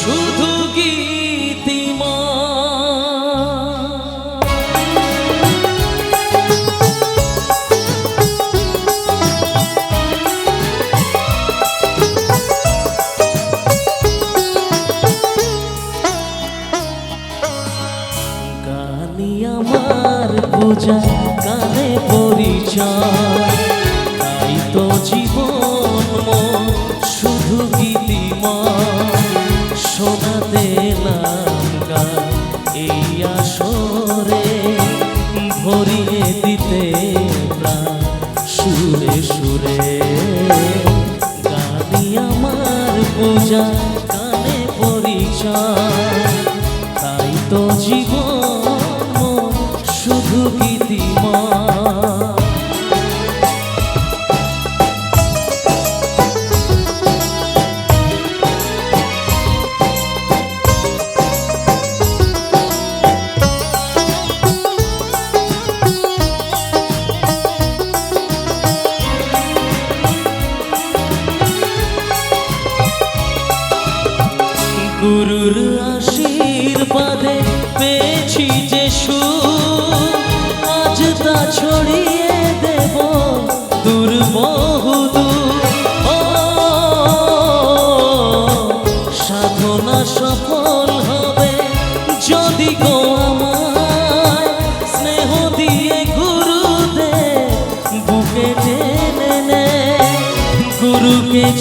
শুধু গীতিমা আমার পূজা কানে পরিচয়। একা এই আসরে ভরিয়ে দিতে সুরে সুরে গাবি আমার পূজা কানে পরিচয়।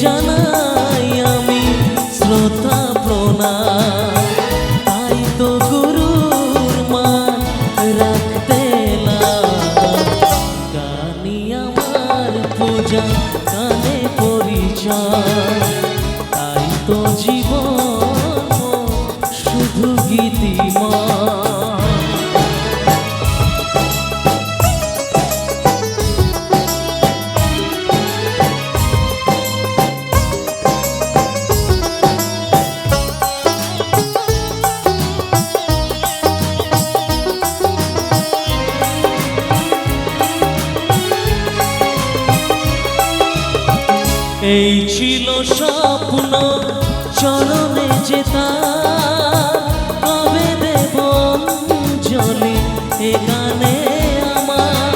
জানাই আমি শ্রোতা প্রণা তাই তো গুরুর মান রাখতে গানি আমার পূজা কানে পরিচয়। এই ছিল স্বপ্ন, চরণে যেতা কবে দেব জলি এখানে আমার।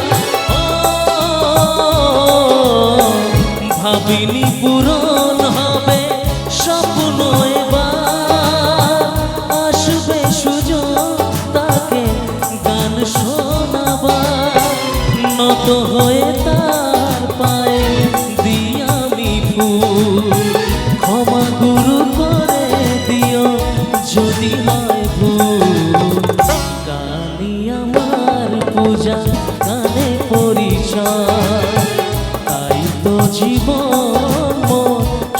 ভাবিনি পূরণ হবে স্বপ্ন এবার। আসবে সুযোগ তাকে গান শোনাবার। নত হয়ে ক্ষমা গুরু করে দিও, যদি হয় ভুল। আমার পূজা, কানে পরিচয়। তাই তো জীবন,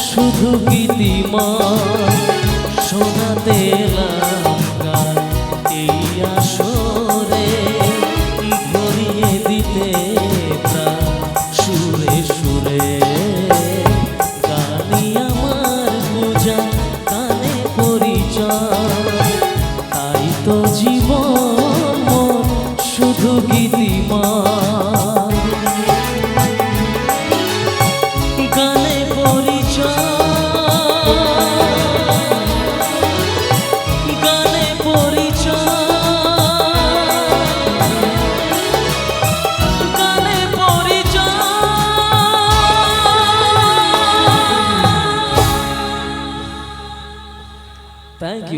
শুধু শুধু গীতিময়